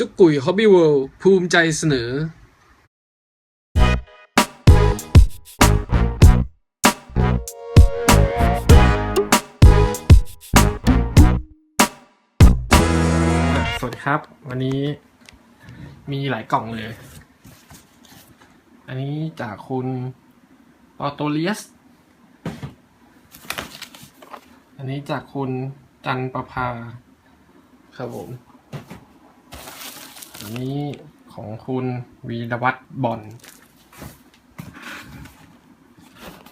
จุกกุยฮอบบี้เวิลด์ภูมิใจเสนอ สวัสดีครับ วันนี้มีหลายกล่องเลย อันนี้จากคุณออโตเลียส อันนี้จากคุณจันประภา ครับผม อันนี้ของคุณวีรวัตรบอน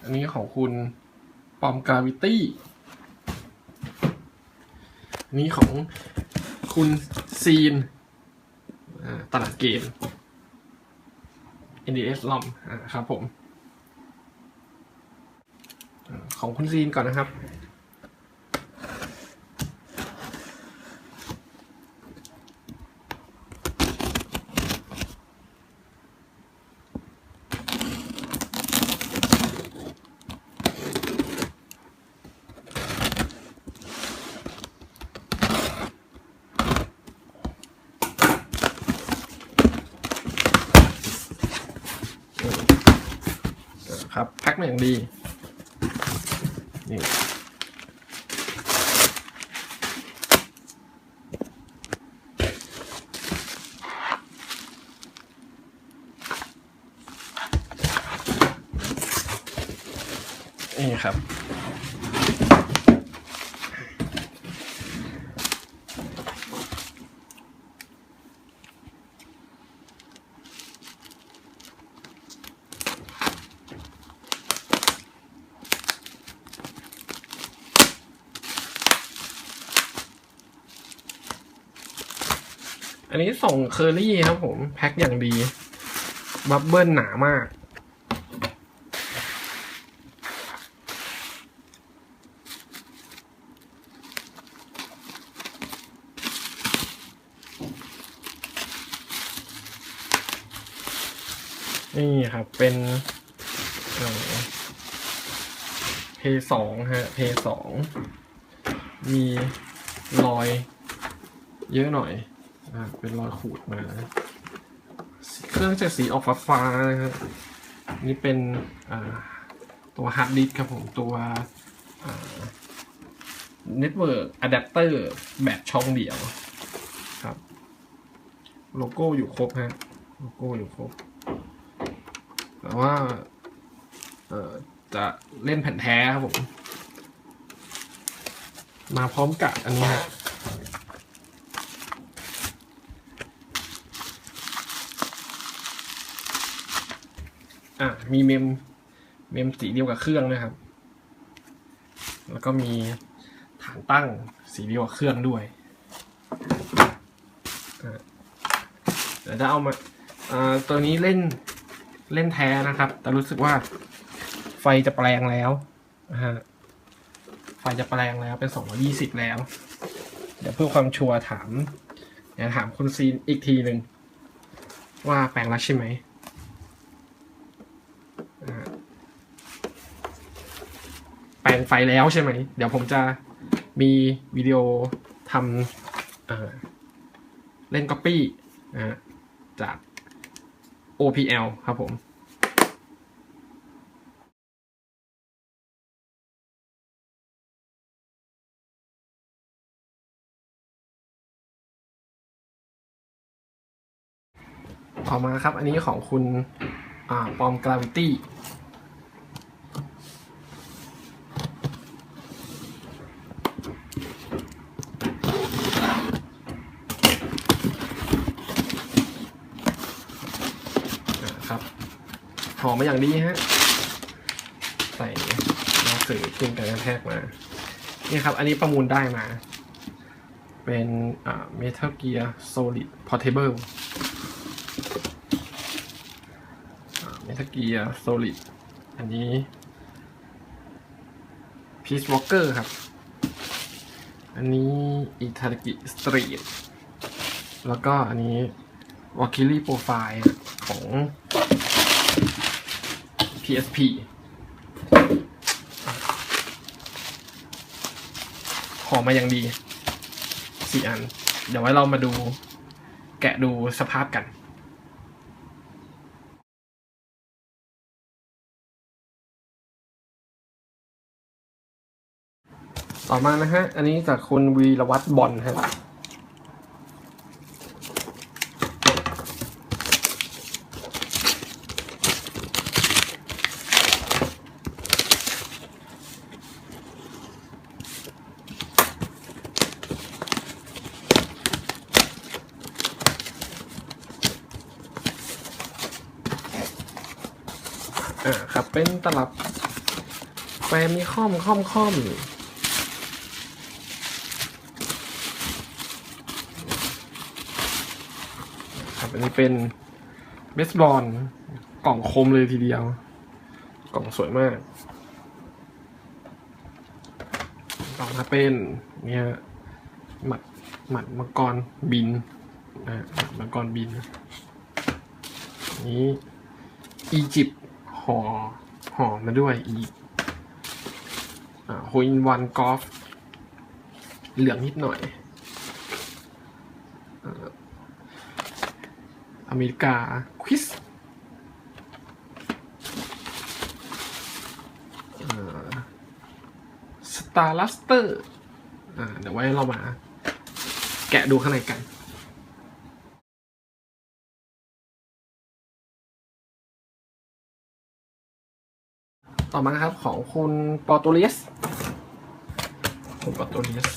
อันนี้ของคุณปอมกราวิตี้ อันนี้ของคุณซีนตลาดเกม NDS ลอมอ่าครับผม ของคุณซีนก่อนนะครับ ครับแพ็คมาอย่างดีนี่นี่ครับ อันนี้ส่งเคอรี่ครับผม แพ็คอย่างดี บับเบิ้ลหนามาก นี่ครับเป็นเพย์สองฮะเพย์สองมีรอยเยอะหน่อย เป็นรอยขูดมาเครื่องจะสีออกฟ้าๆนะครับนี่เป็นตัวฮาร์ดดิสครับผมตัวเน็ตเวิร์กอะแดปเตอร์แบบช่องเดียวครับ โลโก้อยู่ครบฮะโลโก้อยู่ครบ แต่ว่าจะเล่นแผ่นแท้ครับผม มาพร้อมกับอันนี้ฮะ อะมีเมมเมมสีเดียวกับเครื่องด้วยครับ แล้วก็มีฐานตั้งสีเดียวกับเครื่องด้วยเดี๋ยวจะเอามาตัวนี้เล่นเล่นแท้นะครับ แต่รู้สึกว่าไฟจะแปลงแล้วนะฮะไฟจะแปลงแล้วเป็น 220 แล้ว เดี๋ยวเพื่อความชัวร์ถามเดี๋ยวถามคุณซีนอีกทีหนึ่งว่าแปลงแล้วใช่ไหม แปแล้วใช่ไหม เดี๋ยวผมจะมีวิดีโอทำเอเล่น Copy นะจาก OPL ครับผมต่อมาครับ อันนี้ของคุณอปอมกราวิตี้ อมาอย่างดีฮะ ใส่หนังสือพิมพ์การกระแทกมา นี่ครับ อันนี้ประมูลได้มา เป็นอ่า Metal Gear Solid Portable อ่า Metal Gear Solid อันนี้ Peace Walker ครับ อันนี้ Itadaki Street แล้วก็อันนี้ w a k i l i Profile ของ PSP ขอมาอย่างดีสี่อัน เดี๋ยวไว้เรามาดูแกแกะดูสภาพกันต่อมานะฮะ อันนี้จากคุณวีรวัตรบอลฮะ อ่าครับเป็นตลับแฟมมีค่อมค่อมค่อมครับอันนี้เป็นเบสบอลกล่องคมเลยทีเดียว กล่องสวยมากต่อมาเป็นเนี่ยหมัดหมัดมังกรบินนะหมัดมังกรบินอันนี้อียิปต์ ห่อห่อมาด้วยอีกโฮอินวันกอล์ฟเหลืองนิดหน่อยอ่าอเมริกาควิสสตาร์ลัสเตอร์เดี๋ยวไว้เรามาแกะดูข้างในกัน ต่อมาครับของคุณปอตูลิสคุณปอตูลิส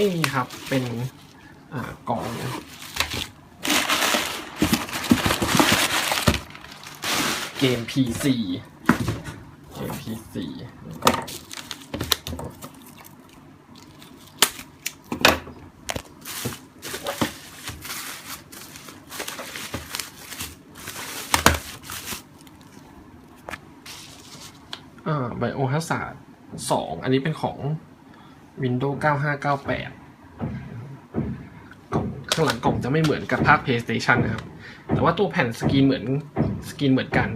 นี่ครับเป็นกล่องเกม PC เกม PC กล่องอ่าไบโอฮัสซาร์สองอันนี้เป็นของ Windows 9598กล่องข้างหลังกล่องจะไม่เหมือนกับภาค PlayStation นะครับ แต่ว่าตัวแผ่นสกรีนเหมือนสกรีนเหมือนกัน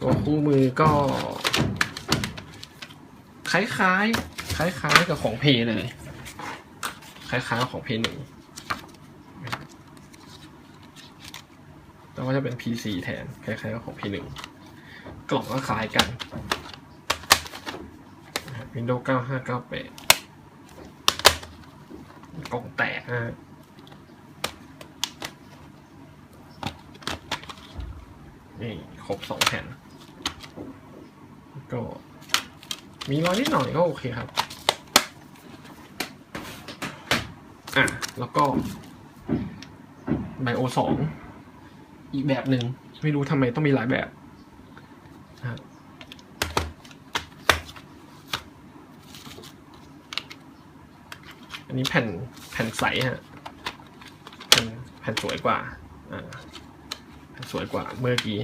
ตัวคู่มือก็ คล้ายๆ คล้ายๆ กับของเพย์เลย คล้ายๆของเพย์หนึ่งแต่ว่าจะเป็น PC แทน คล้ายๆกับของ P1 กล่องก็คล้ายกัน Windows 9598 กล่องแตกนะฮะนี่ครบสองแผ่นก็มีรอยนิดหน่อยก็โอเคครับ อะ แล้วก็ไบโอสองอีกแบบหนึ่งไม่รู้ทำไมต้องมีหลายแบบนะฮะ อันนี้แผ่นแผ่นใสฮะแผ่นแผ่นสวยกว่าอ่าแผ่นสวยกว่าเมื่อกี้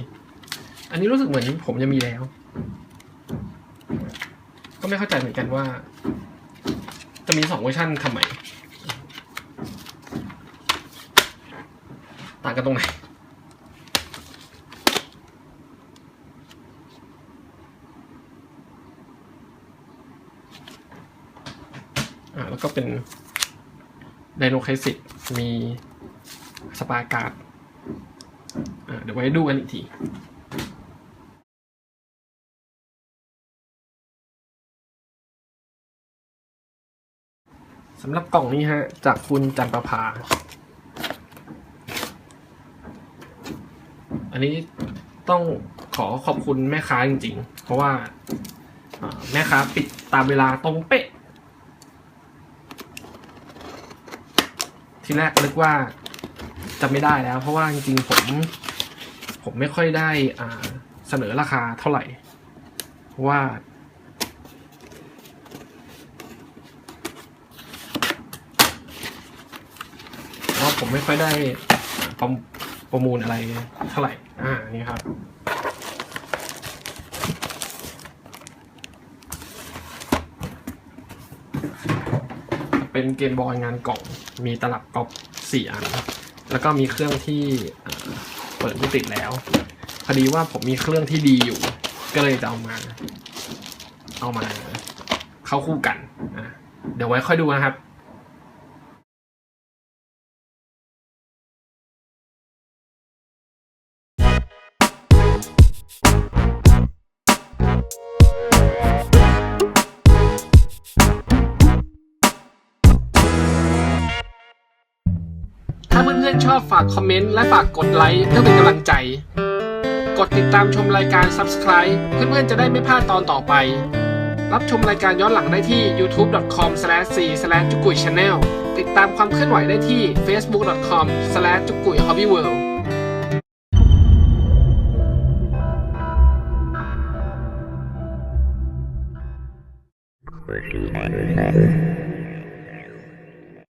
อันนี้รู้สึกเหมือนผมจะมีแล้ว ก็ไม่เข้าใจเหมือนกันว่า จะมีสองเวอร์ชันทำไมต่างกันตรงไหน แล้วก็เป็นไดโนเคสิตมีสปาการ์ดเดี๋ยวไว้ดูกันอีกทีสำหรับกล่องนี้ฮะ จากคุณจันประภา อันนี้ต้องขอขอบคุณแม่ค้าจริงๆ เพราะว่าแม่ค้าปิดตามเวลาตรงเป๊ะ ที่แรกนึกว่าจะไม่ได้แล้ว เพราะว่าจริงๆ ผม ผมไม่ค่อยได้อ่าเสนอราคาเท่าไหร่ เพราะว่าเพราะผมไม่ค่อยได้ประประมูลอะไรเท่าไหร่ อ่า นี่ครับ เป็นเกมบอยงานกล่อง มีตลับกรอบสี่อัน แล้วก็มีเครื่องที่เปิดไม่ติดแล้วพอดีว่าผมมีเครื่องที่ดีอยู่ ก็เลยจะเอามา เอามา เข้าคู่กันอะเดี๋ยวไว้ค่อยดูนะครับ ถ้าเพื่อนๆชอบฝากคอมเมนต์และฝากกดไลค์เพื่อเป็นกำลังใจ กดติดตามชมรายการ Subscribe เพื่อนๆจะได้ไม่พลาดตอนต่อไป รับชมรายการย้อนหลังได้ที่ youtube.com/c/jukui channel ติดตามความเคลื่อนไหวได้ที่ facebook.com/jukuihabibwill